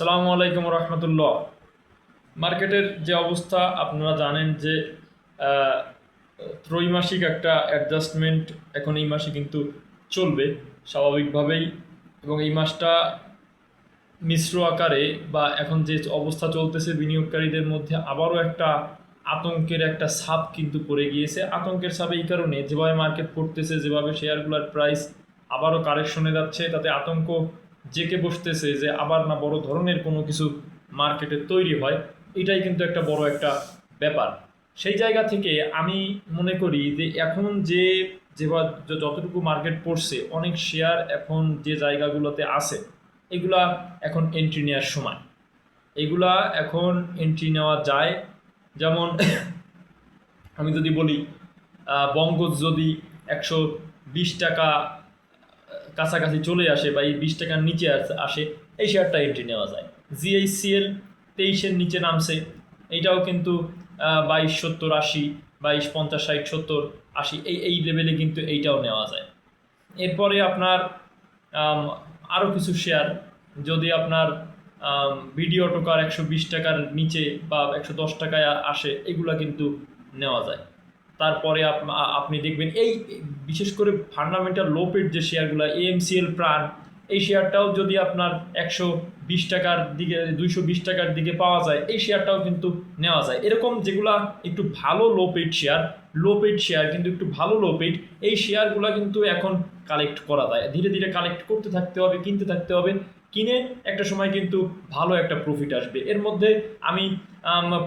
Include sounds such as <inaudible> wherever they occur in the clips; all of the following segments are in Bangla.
সালামু আলাইকুম রহমতুল্লাহ। মার্কেটের যে অবস্থা, আপনারা জানেন যে ত্রৈমাসিক একটা অ্যাডজাস্টমেন্ট এখন এই মাসে কিন্তু চলবে, স্বাভাবিকভাবেই। এবং এই মাসটা মিশ্র আকারে বা এখন যে অবস্থা চলতেছে বিনিয়োগকারীদের মধ্যে আবারও একটা আতঙ্কের একটা ছাপ কিন্তু পড়ে গিয়েছে। আতঙ্কের ছাপ এই কারণে যেভাবে মার্কেট পড়তেছে যেভাবে শেয়ারগুলোর প্রাইস আবারও কারেকশনে যাচ্ছে, তাতে আতঙ্ক জেকে বসতেছে যে আবার না বড় ধরনের কোনো কিছু মার্কেটে তৈরি হয়, এটাই কিন্তু একটা বড় একটা ব্যাপার। সেই জায়গা থেকে আমি মনে করি যে এখন যে যেভাবে যতটুকু মার্কেট পড়ছে, অনেক শেয়ার এখন যে জায়গাগুলোতে আছে, এগুলা এখন এন্ট্রি নেওয়ার সময়। এগুলা এখন এন্ট্রি নেওয়া যায়। যেমন <coughs> আমি যদি বলি বঙ্গজ যদি একশো বিশ টাকা কাছাকাছি চলে আসে বা এই বিশ টাকার নিচে আসে এই শেয়ারটা এন্ট্রি নেওয়া যায়। জিএইচসিএল তেইশের নিচে নামছে। এইটাও কিন্তু বাইশ, সত্তর, আশি, বাইশ, পঞ্চাশ, ষাট, সত্তর, আশি, এই এই লেভেলে কিন্তু এইটাও নেওয়া যায়। এরপরে আপনার আরও কিছু শেয়ার যদি আপনার ভিডিও টোকার একশো বিশ টাকার নিচে বা একশো দশ টাকায় আসে, এগুলা কিন্তু নেওয়া যায়। তারপরে আপ- আপনি দেখবেন এই বিশেষ করে ফান্ডামেন্টাল লো পেড যে শেয়ারগুলো এএমসিএল প্রাণ এই শেয়ারটাও যদি আপনার একশো বিশ টাকার দিকে, দুইশো বিশ টাকার দিকে পাওয়া যায়, এই শেয়ারটাও কিন্তু নেওয়া যায়। এরকম যেগুলা একটু ভালো low paid share low paid share কিন্তু একটু ভালো লো পেড এই শেয়ারগুলো কিন্তু এখন কালেক্ট করা যায়। ধীরে ধীরে কালেক্ট করতে থাকতে হবে, কিনতে থাকতে হবে। কিনে একটা সময় কিন্তু ভালো একটা প্রফিট আসবে। এর মধ্যে আমি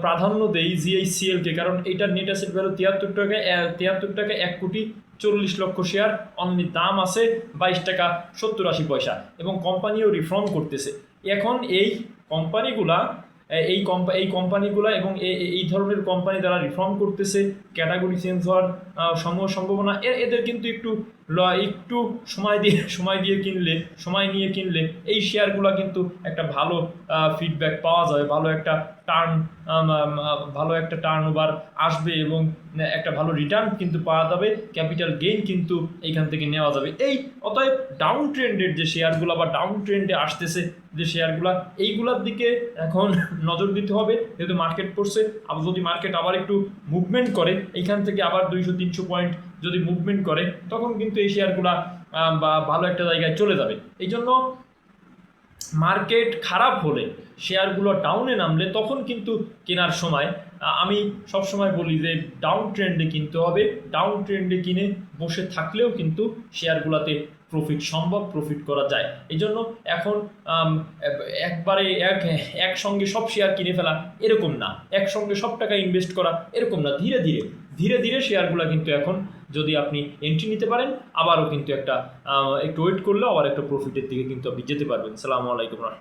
প্রাধান্য দেই জিআইসিএলকে কারণ এটার নেট অ্যাসেট ভ্যালু তিয়াত্তর টাকা তিয়াত্তর টাকা এক কোটি চল্লিশ লক্ষ শেয়ার অনলি দাম আছে বাইশ টাকা সত্তর আশি পয়সা এবং কোম্পানিও রিফর্ম করতেছে। এখন এই কোম্পানিগুলা এই কোম্পা এই কোম্পানিগুলা এবং এই ধরনের কোম্পানি যারা রিফর্ম করতেছে, ক্যাটাগরি চেঞ্জ হওয়ার সম্ভব সম্ভাবনা। এদের কিন্তু একটু ল- একটু সময় দিয়ে সময় দিয়ে কিনলে, সময় নিয়ে কিনলে এই শেয়ারগুলো কিন্তু একটা ভালো ফিডব্যাক পাওয়া যাবে ভালো একটা টার্ন ভালো একটা টার্ন ওভার আসবে এবং একটা ভালো রিটার্ন কিন্তু পাওয়া যাবে ক্যাপিটাল গেইন কিন্তু এইখান থেকে নেওয়া যাবে। এই অতএব ডাউন ট্রেন্ডের যে শেয়ারগুলো বা ডাউন ট্রেন্ডে আসতেছে যে শেয়ারগুলো, এইগুলোর দিকে এখন নজর দিতে হবে, যেহেতু মার্কেট পড়ছে, আবার যদি মার্কেট আবার একটু মুভমেন্ট করে, এইখান থেকে আবার দুইশো, তিনশো পয়েন্ট যদি মুভমেন্ট করে, তখন কিন্তু এই শেয়ারগুলা বা ভালো একটা জায়গায় চলে যাবে। এই জন্য মার্কেট খারাপ হলে শেয়ারগুলো ডাউনে নামলে, তখন কিন্তু কেনার সময় আমি সবসময় বলি যে ডাউন ট্রেন্ডে কিনতে হবে। ডাউন ট্রেন্ডে কিনে বসে থাকলেও কিন্তু শেয়ারগুলোতে প্রফিট সম্ভব প্রফিট করা যায়। এই জন্য এখন একবারে এক, একসঙ্গে সব শেয়ার কিনে ফেলা এরকম না। একসঙ্গে সব টাকা ইনভেস্ট করা এরকম না। ধীরে ধীরে ধীরে ধীরে শেয়ারগুলো কিন্তু এখন যদি আপনি এন্ট্রি নিতে পারেন, আবারও কিন্তু একটা একটু ওয়েট করলেও আবার একটা প্রফিটের দিকে কিন্তু আপনি যেতে পারবেন। সালামু আলাইকুম রহমান